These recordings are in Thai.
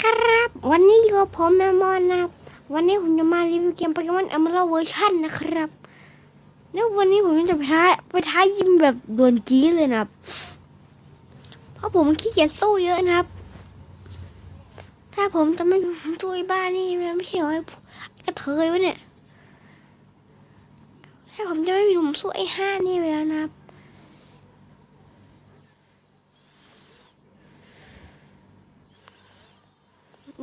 ครับ วันนี้อยู่กับผมแมมมอนนะครับ วันนี้ผมจะมารีวิวเกมโปเกมอนอเม l เวอร์ชันนะครับ แล้ววันนี้ผมจะไปท้าไปท้ายิมแบบดวลจี้เลยนะครับ เพราะผมขี้เกียจสู้เยอะนะครับ ถ้าผมจะไม่สู้ไอ้บ้านนี่ไม่ใช่เหรอไอ้กระเทยวะเนี่ย ถ้าผมจะไม่มีผมสู้ไอ้ห้านี่ไปแล้วนะครับ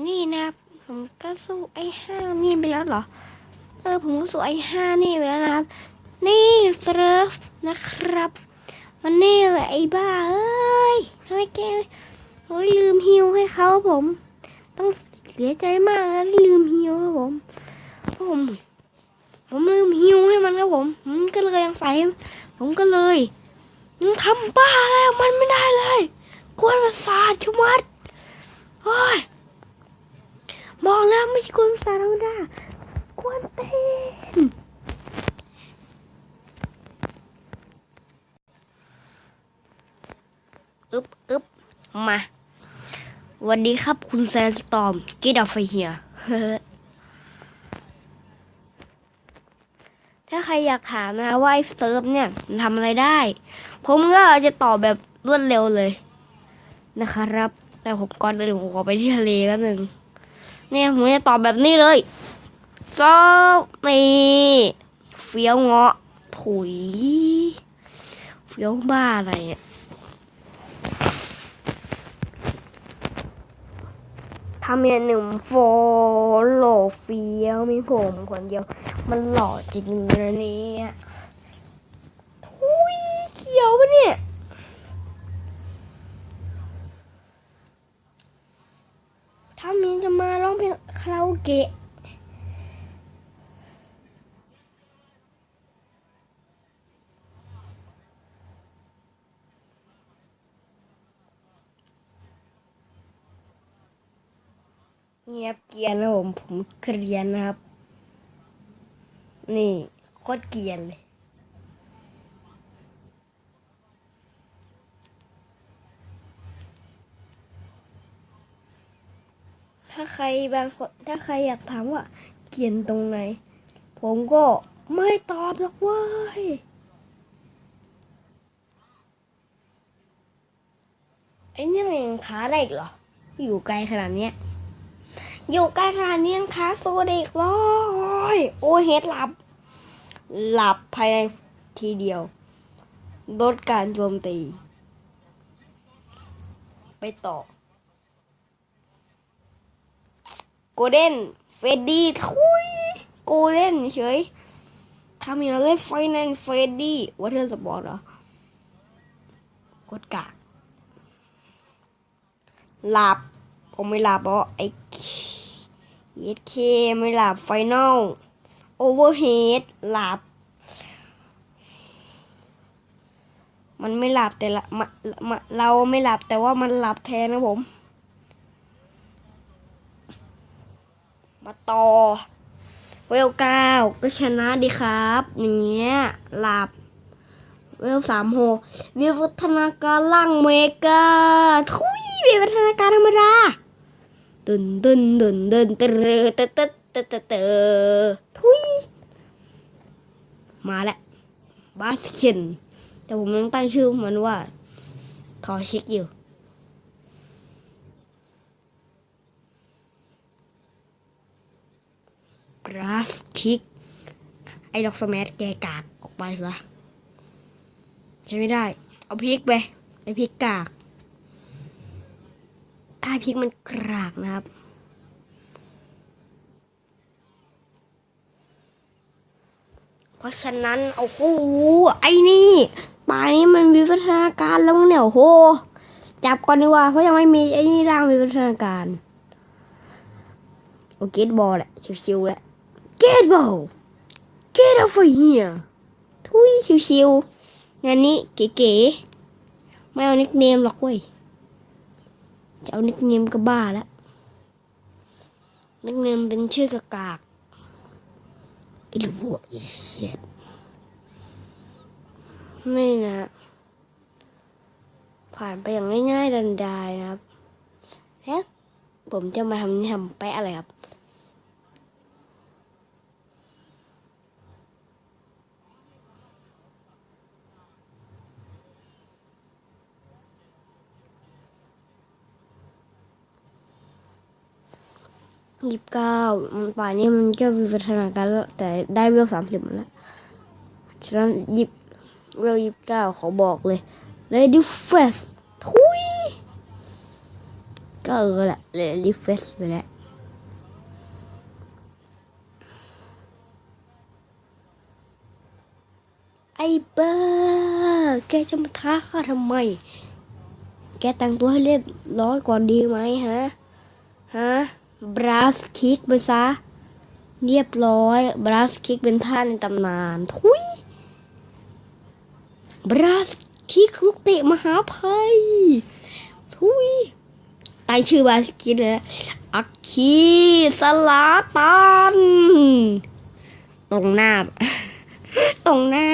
นี่นะผมก็สู้ไอ้ห้านี่ไปแล้วเหรอ เออผมก็สู้ไอ้ห้านี่ไปแล้วนะครับ นี่เซิร์ฟนะครับ มันนี่แหละไอ้บ้าเอ้ยทำไมแกโอ้ยลืมฮิวให้เขาผม ต้องเสียใจมากนะที่ลืมฮิวครับผมเพราะผมผมลืมฮิวให้มันครับผมผมก็เลยยังใส่ผมก็เลยยังทำบ้าอะไรกับมันไม่ได้เลยกวนประสาทชะมัดโอ้ย บอกแล้วไม่ใช่กวนภาษารรมดากวนเต้นอึ๊บอึ๊บมาวัสดีครับคุณแซนสตอมกิดอฟไฟเฮียถ้าใครอยากถามนะว่าไอ้เซิร์ฟเนี่ยทำอะไรได้ ผมก็จะตอบแบบรวดเร็วเลยนะครับ แต่ผมก่อนอื่นผมขอไปที่ทะเลแป๊บหนึ่ง เนี่ยผมจะตอบแบบนี้เลยซอบนี่เฟี้ยวเงาะถุย เฟี้ยวบ้าอะไรเนี่ยทำอย่างหนึ่งโฟโลเฟี้ยวมีผมคนเดียว มันหล่อจริงนะเนี่ยทุยเขียวปะเนี่ยถ้ามีจะมา เพลงคาราโอเกะเงียบเกียนนะผมผมเกรียนนะครับ นี่โคตรเกียนเลย ถ้าใครบางคนถ้าใครอยากถามว่าเกรียนตรงไหน ผมก็ไม่ตอบหรอกเว้ยไอ้เนี่ยมันยังค้าได้อีกเหรอ อยู่ไกลขนาดเนี้ย อยู่ไกลขนาดนี้ยังค้าโซได้อีกเหรอโอ้ยโอ้เฮ็ดหลับ หลับภายในทีเดียวลดการโจมตี ไปต่อ โก ลเด้นเฟดดี้ทุยโกลเด้นเฉยทำอย่างเล่นไฟแนนเฟดดี้วัตเทอร์สปอร์ตเหรอกดกากหลับผมไม่หลับเพราะไอ้เยดเคไม่หลับไฟนอลโอเวอร์เฮดหลับ มันไม่หลับแต่ละมะมะเราไม่หลับแต่ว่ามันหลับแทนนะผม มาต่อ เวลเก้าก็ชนะดีครับ อย่างเงี้ย หลับ เวลสามหกวิวัฒนาการล่างเมกาทุยวิวัฒนาการธรรมดาดุนดุนดุนดุนเตอเตอเตอเตอเตอทุย มาแล้วบาสเคนแต่ผมยังตั้งชื่อมันว่า ทอชิกอยู่ ราสคิก ไอ้ดอกสมัแกกากออกไปซะใช้ไม่ได้ เอาพริกไปไอ้พริกกากไอ้พริกมันกรากนะครับเพราะฉะนั้นโอ้โหไอ้นี่ป่านี้มันวิวัฒนาการแล้วมั้งเนี่ยโอ้โหจับก่อนดีกว่าเพราะยังไม่มีไอ้นี่ร่างวิวัฒนาการ โอเกตบอลแหละชิวๆแหละ Get ball Get over here ทุยชิวๆงานนี้เก๋ๆ ไม่เอานิกเนมหรอกเว้ย จะเอานิกเนมก็บ้าแล้วนิกเนมเป็นชื่อกากากไอ้ลูกวัวไอ้เชี่ยนี่นะ ผ่านไปอย่างง่ายๆดันดายนะครับ แล้วผมจะมาทำนี่ทำแปะอะไรครับ ยี่สิบเก้าป่านนี้มันก็วิวัฒนาการแล้วแต่ได้เวลสามสิบแล้วฉะนั้นยิบเวลยี่สิบเก้าเขาบอกเลย Lady f e s ทุยก็เออแหละ Lady f e s ไปแล้วไอ้เบอร์แกจะมาท้าข้าทำไม แกแต่งตัวให้เรียบร้อยก่อนดีไหมฮะ ฮะ บราสคิกไปซะ เรียบร้อยบราสคิกเป็นท่าในตำนานทุยบราสคิกลูกเตะมหาภัยทุยตั้งชื่อบราสคิกเลยนะอักคีสลาตัน ตรงหน้า ตรงหน้า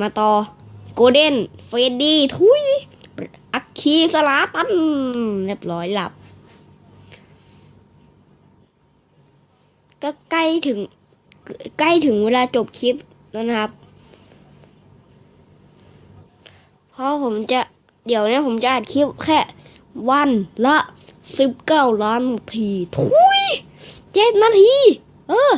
มาต่อโกลเด้นเฟรดดี้ทุยอักคีสลาตัน เรียบร้อยหลับ ก็ใกล้ถึงใกล้ถึงเวลาจบคลิปแล้วนะครับ เพราะผมจะเดี๋ยวนี้ผมจะอัดคลิปแค่ วันละสิบเก้าล้านนาทีทุยเจ็ดนาที เออ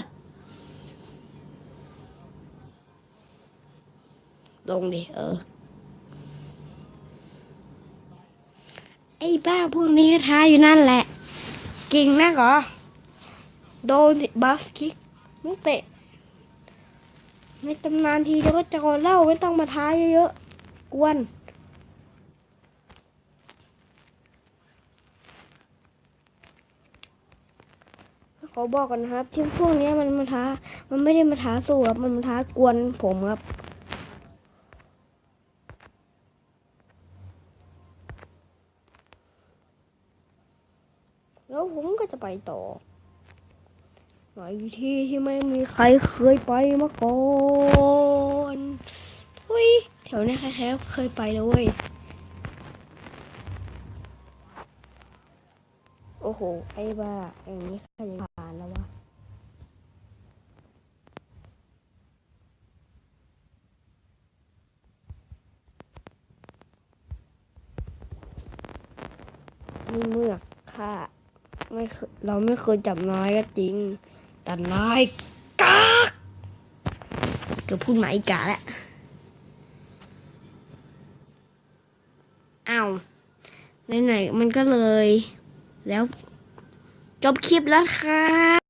ลงดิ เออ ไอ้บ้าพวกนี้ท้าอยู่นั่นแหละ เก่งนักเหรอ โดนบาสคิกมุกเตะในตำนานทีเดียวก็จะกอนเล่าไม่ต้องมาท้าเยอะๆกวนขอบอกกันนะครับทีมพวกนี้มันมาท้า มันไม่ได้มาท้าสู้ครับมันมาท้ากวนผมครับแล้วผมก็จะไปต่อ หลายที่ที่ไม่มีใครเคยไปมาก่อนทุยแถวนี้ใครๆเคยไปเลย โอ้โห ไอ้บ้าอย่างนี้ใครจะผ่านแล้ววะนี่เมือกค่ะไม่เราไม่เคยจับน้อยก็จริง แต่นายกากเกือบพูดหมาอีกาแล้วอ้าวไหนๆมันก็เลย แล้วจบคลิปแล้วค่ะ